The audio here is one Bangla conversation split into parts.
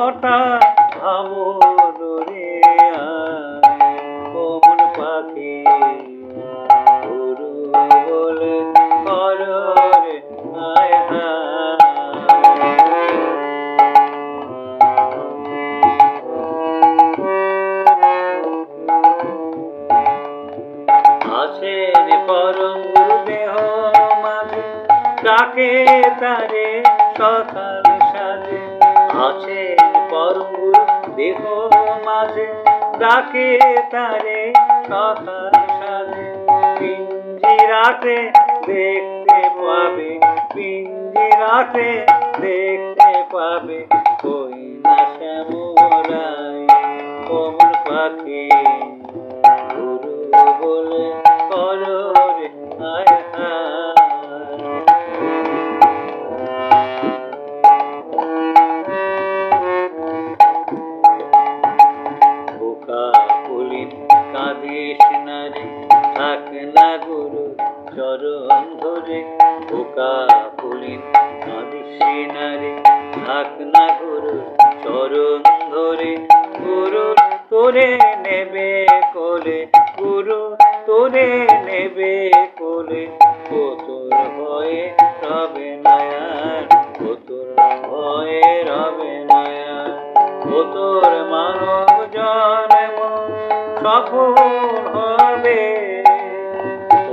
কথা ভাব ধরিয়া কোমল পাখি বলে কররে হায় হায়। আছেন পরম গুরুদেহ মাঝে ডাকে তারে সকাল সাজে আছেন পরম গুরু, দেহ মাঝে, ডাকে তারে সকাল সাজে পিঞ্জিরাতে দেখতে পাবে, পিঞ্জিরাতে দেখতে পাবে কই না শ্যামরাই কোমল পাখি। না গুরু চরণ ধরে বোকা পুলিন কাঁদিস না রে থাক না গুরু চরণ ধরে। গুরু তোরে নেবে কোলে, গুরু তোরে নেবে কোলে। ও তোর ভয়ে রবে নয়ার ও তোর ভয়ে রবে নয়ার ও তোর মানব জন্ম সফল হবে।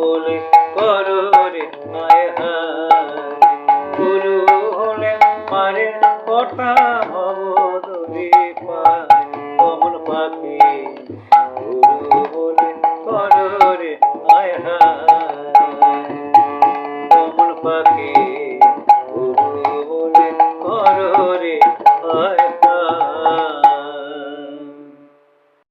কবুল করো রে মায়ার গুরু হলে পারে কথা হব দরে পায় কমল পাখি। গুরু হলে করো রে মায়ার কমল পাখি